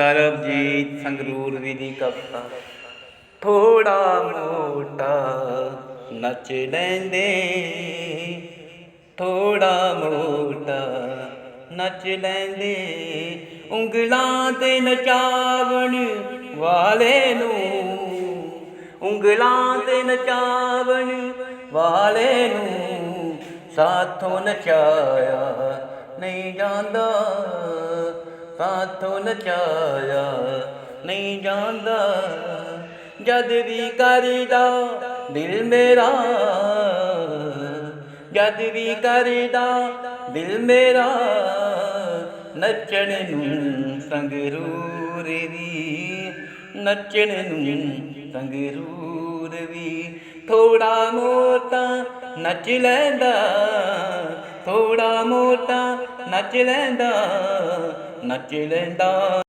ਸਰਬਜੀਤ ਸੰਗਰੂਰ ਵੀ ਦੀ ਕਵਿਤਾ। ਥੋੜਾ ਮੋਟਾ ਨੱਚ ਲੈਂਦੇ ਥੋੜਾ ਮੋਟਾ ਨੱਚ ਲੈਂਦੇ। ਉਂਗਲਾਂ ਤੇ ਨਚਾਵਣ ਵਾਲੇ ਨੂੰ, ਉਂਗਲਾਂ ਤੇ ਨਚਾਵਣ ਵਾਲੇ ਨੂੰ ਸਾਥੋਂ ਨਚਾਇਆ ਨਹੀਂ ਜਾਂਦਾ। ਸਾਥੋਂ ਨਚਾਇਆ ਨਹੀਂ ਜਾਂਦਾ। ਜਦ ਵੀ ਕਰਦਾ, ਦਿਲ ਮੇਰਾ। ਜਦ ਵੀ ਕਰਦਾ, ਦਿਲ ਮੇਰਾ। ਨੱਚਣ ਨੂੰ ਸੰਗਰੂਰ ਵੀ, ਨੱਚਣ ਨੂੰ ਸੰਗਰੂਰ ਵੀ। ਥੋੜਾ ਮੋਟਾ ਨੱਚ ਲੈਂਦਾ ਥੋੜਾ ਮੋਟਾ ਨੱਚ ਲੈਂਦਾ ਨੱਚ ਲੈਂਦਾ।